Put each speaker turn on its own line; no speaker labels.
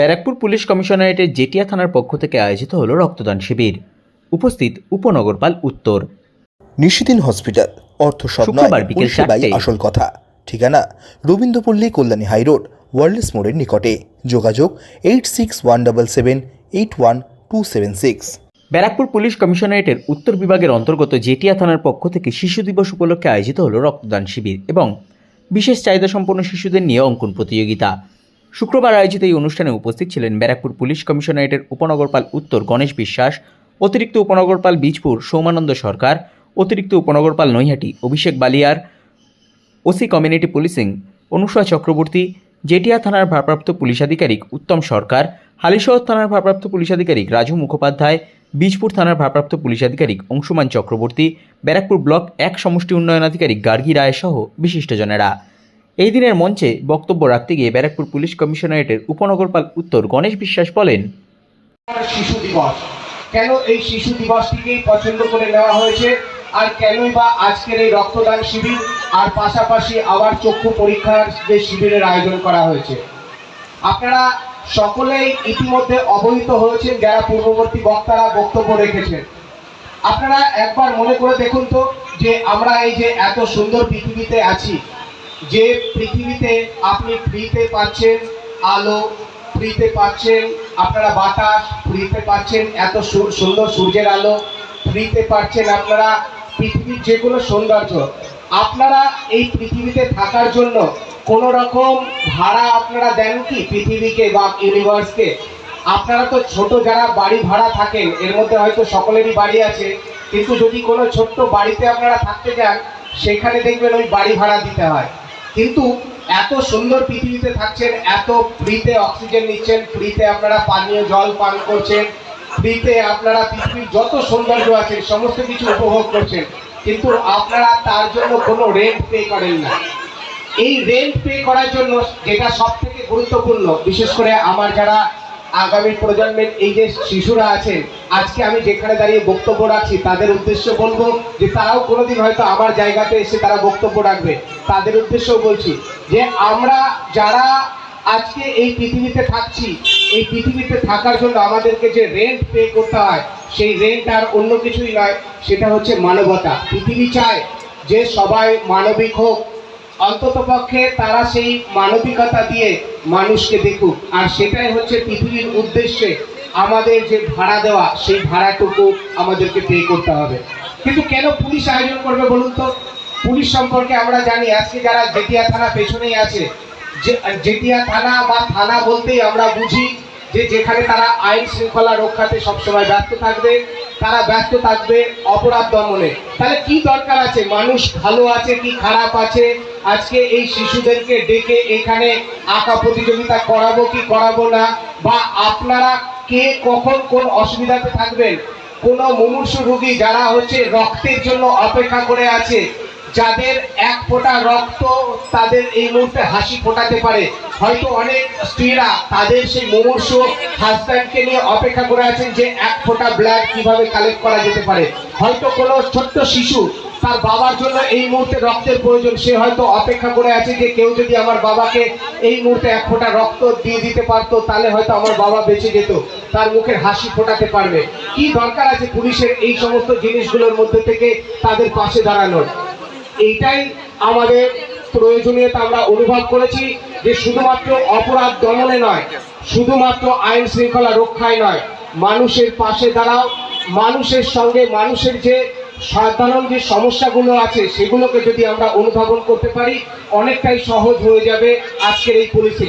Barrackpore police কমিশনারেটের Jetia থানার পক্ষ থেকে আয়োজিত হলো রক্তদান শিবির। উপস্থিত উপনগরপাল উত্তর।
নিশিদিন হসপিটাল অর্থ সব নয়
শুক্রবার বিকেল
পরিষেবাই
চারটে।
আসল কথা। ঠিকানা রবীন্দ্রপল্লী কল্যাণী হাইরোড ওয়ার্ল্ডস মোড়ের নিকটে। যোগাযোগ eight six one double seven eight one two seven six.
Barrackpore police কমিশনারেটের উত্তর বিভাগের অন্তর্গত জেটিয়া থানার পক্ষ থেকে শিশু দিবস উপলক্ষে আয়োজিত হলো রক্তদান শিবির এবং বিশেষ চাহিদা সম্পন্ন শিশুদের নিয়ে অঙ্কন প্রতিযোগিতা। শুক্রবার আয়োজিত এই অনুষ্ঠানে উপস্থিত ছিলেন ব্যারাকপুর পুলিশ কমিশনারেটের উপনগরপাল উত্তর গণেশ বিশ্বাস, অতিরিক্ত উপনগরপাল বীজপুর সৌমানন্দ সরকার, অতিরিক্ত উপনগরপাল Naihati Abhishek Baliyar, OC community policing Anusha Chakraborty, Jetia থানার ভারপ্রাপ্ত পুলিশ আধিকারিক উত্তম সরকার, হালিশহর থানার ভারপ্রাপ্ত পুলিশ আধিকারিক রাজু মুখোপাধ্যায়, বীজপুর থানার ভারপ্রাপ্ত পুলিশ আধিকারিক অংশুমান চক্রবর্তী, ব্যারাকপুর ব্লক এক সমষ্টি উন্নয়ন আধিকারিক গার্গী রায় সহ বিশিষ্টজনেরা। এই দিনের মঞ্চে বক্তব্য রাখতে গিয়ে ব্যারাকপুর পুলিশ কমিশনারেটের উপনগরপাল উত্তর গণেশ বিশ্বাস বলেন
শিশু দিবস। কেন এই শিশু দিবসটিকেই পছন্দ করে নেওয়া হয়েছে? আর কেনই বা আজকের এই রক্তদান শিবির? আর পাশাপাশি আবার চক্ষু পরীক্ষার যে শিবিরের আয়োজন করা হয়েছে। আপনারা সকলেই ইতিমধ্যে অবহিত হয়েছেন, যারা পূর্ববর্তী বক্তারা বক্তব্য রেখেছেন। আপনারা একবার মনে করে দেখুন তো যে আমরা এই যে এত সুন্দর পৃথিবীতে আছি যে পৃথিবীতে আপনি ফ্রিতে পাচ্ছেন, আলো ফ্রিতে পাচ্ছেন, আপনারা বাতাস ফ্রিতে পাচ্ছেন, এত সুন্দর সূর্যের আলো ফ্রিতে পাচ্ছেন আপনারা, পৃথিবীর যে কোনো সৌন্দর্য, আপনারা এই পৃথিবীতে থাকার জন্য কোনো রকম ভাড়া আপনারা দেন কি পৃথিবীকে বা ইউনিভার্সকে আপনারা তো ছোট যারা বাড়ি ভাড়া থাকেন, এর মধ্যে হয়তো সকলেরই বাড়ি আছে, কিন্তু যদি কোনো ছোট্ট বাড়িতে আপনারা থাকতে যান সেখানে দেখবেন ওই বাড়ি ভাড়া দিতে হয়। কিন্তু এত সুন্দর পৃথিবীতে থাকছেন, এত ফ্রিতে অক্সিজেন নিচ্ছেন, ফ্রিতে আপনারা পানীয় জল পান করছেন, ফ্রিতে আপনারা পৃথিবীর যত সৌন্দর্য আছে, সমস্ত কিছু উপভোগ করছেন, কিন্তু আপনারা তার জন্য কোনো রেন্ট পে করেন না। এই রেন্ট পে করার জন্য যেটা সব থেকে গুরুত্বপূর্ণ, বিশেষ করে আমার যারা আগামী প্রজন্মের এই যে শিশুরা আছেন আজকে আমি যেখানে দাঁড়িয়ে বক্তব্য রাখছি, তাদের উদ্দেশ্য বলব যে তারাও কোনোদিন হয়তো আমার জায়গাতে এসে তারা বক্তব্য রাখবে। তাদের উদ্দেশ্যও বলছি যে আমরা যারা আজকে এই পৃথিবীতে থাকছি, এই পৃথিবীতে থাকার জন্য আমাদেরকে যে রেন্ট পে করতে হয়, সেই রেন্ট আর অন্য কিছুই নয়, সেটা হচ্ছে মানবতা। পৃথিবী চায় যে সবাই মানবিক হোক অন্তত পক্ষে তারা সেই মানবিকতা দিয়ে মানুষকে দেখুক। আর সেটাই হচ্ছে পৃথিবীর উদ্দেশ্যে আমাদের যে ভাড়া দেওয়া, সেই ভাড়াটুকু আমাদেরকে পে করতে হবে। কিন্তু কেন পুলিশ আয়োজন করবে বলুন তো? পুলিশ সম্পর্কে আমরা জানি, আজকে যারা জেটিয়া থানা পেছনেই আছে, যে, জেটিয়া থানা বা থানা বলতেই আমরা বুঝি যে যেখানে তারা আইন শৃঙ্খলা রক্ষাতে সবসময় ব্যস্ত থাকবে। তারা ব্যস্ত থাকবে, অপরাধ দমনে। তাহলে কি দরকার আছে? মানুষ ভালো আছে কি খারাপ আছে? আজকে এই শিশুদেরকে ডেকে এখানে আঁকা প্রতিযোগিতা করাবো কি করাবো না? বা আপনারা কে, কখন, কোন অসুবিধাতে থাকবেন? কোনো মুমূর্ষু রুগী যারা হচ্ছে রক্তের জন্য অপেক্ষা করে আছে যাদের এক ফোঁটা রক্ত তাদের এই মুহূর্তে হাসি ফোটাতে পারে। হয়তো অনেক স্ত্রীরা তাদের সেই মুমূর্ষ হাজব্যান্ডকে নিয়ে অপেক্ষা করে আছেন যে এক ফোঁটা ব্লাড কীভাবে কালেক্ট করা যেতে পারে। হয়তো কোনো ছোট্ট শিশু তার বাবার জন্য এই মুহূর্তে রক্তের প্রয়োজন, সে হয়তো অপেক্ষা করে আছে যে কেউ যদি আমার বাবাকে এই মুহূর্তে এক ফোঁটা রক্ত দিয়ে দিতে পারতো, তাহলে হয়তো আমার বাবা বেঁচে যেত, তার মুখের হাসি ফোটাতে পারবে। কি দরকার আছে পুলিশের এই সমস্ত জিনিসগুলোর মধ্যে থেকে তাদের পাশে দাঁড়ানোর? এইটাই আমাদের প্রয়োজনীয়তা আমরা অনুভব করেছি যে শুধুমাত্র অপরাধ দমনে নয়, শুধুমাত্র আইন শৃঙ্খলা রক্ষায় নয়, মানুষের পাশে দাঁড়াও, মানুষের সঙ্গে মানুষের যে সাধারণ যে সমস্যাগুলো আছে সেগুলোকে যদি আমরা অনুধাবন করতে পারি, অনেকটাই সহজ হয়ে যাবে আজকের এই পুলিশে।